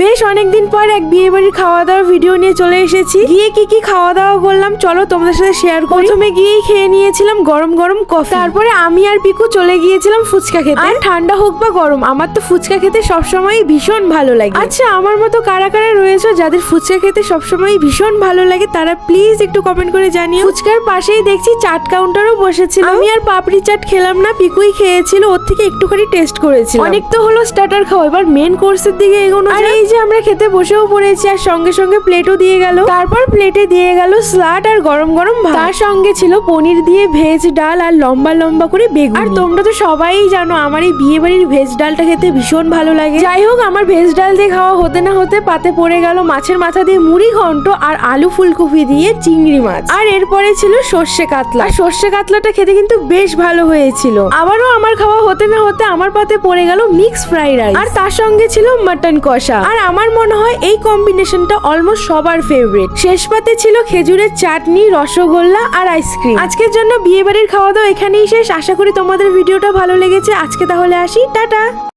বেশ অনেকদিন পর এক বিয়ে বাড়ির খাওয়া দাওয়ার ভিডিও নিয়ে চলে এসেছি। গিয়ে কি কি খাওয়া দাওয়া করলাম, চলো তোমাদের সাথে শেয়ার করি। প্রথমে গিয়েই খেয়ে নিয়েছিলাম গরম গরম কফি তারপরে আমি আর পিকু চলে গিয়েছিলাম ফুচকা খেতে। আর ঠান্ডা হোক বা গরম, আমার তো ফুচকা খেতে সবসময় ভীষণ ভালো লাগে। আচ্ছা আমার মতো কারা কারা রয়েছে যাদের ফুচকা খেতে সবসময় ভীষণ ভালো লাগে, তারা প্লিজ একটু কমেন্ট করে জানিও। ফুচকার পাশেই দেখছি চাট কাউন্টারও বসেছিল আমি আর পাপড়ি চাট খেলাম না, পিকুই খেয়েছিল, ওর থেকে একটুখানি টেস্ট করেছিল অনেক তো হলো স্টার্টার খাওয়া, এবার মেন কোর্সের দিকে এগোনো আর এই যে আমরা খেতে বসেও পড়েছি আর সঙ্গে সঙ্গে প্লেটও দিয়ে গেল। তারপর প্লেটে দিয়ে গেল স্লাড আর গরম গরম তার সঙ্গে ছিল পনির দিয়ে ভেজ ডাল আর লম্বা লম্বা করে বেগুন। আর তোমরা তো সবাই জানো আমার এই বিয়ে বাড়ির ভেজ ডালটা খেতে ভীষণ ভালো লাগে। যাই হোক, আমার ভেজ ডাল দিয়ে খাওয়া হতে না হতে পাতে পড়ে গেল মাছের মাথা দিয়ে মুড়ি ঘন্ট আর আলু ফুলকপি দিয়ে চিংড়ি মাছ। আর এরপরে ছিল সর্ষে কাতলা। আর সর্ষে কাতলাটা খেতে কিন্তু বেশ ভালো হয়েছিল। আবারও আমার খাওয়া হতে না হতে আমার পাতে পড়ে গেল মিক্স ফ্রাইড রাইস। আর তার সঙ্গে ছিল মাটন কষা। আর আমার মনে হয় এই কম্বিনেশনটা অলমোস্ট সবার ফেভারিট শেষ পাতে ছিল খেজুরের চাটনি, রসগোল্লা আর আইসক্রিম আজকের জন্য বিয়ে বাড়ির খাওয়া দাওয়া এখানেই শেষ। আশা করি তোমাদের ভিডিওটা ভালো লেগেছে। আজকে তাহলে আসি। টাটা!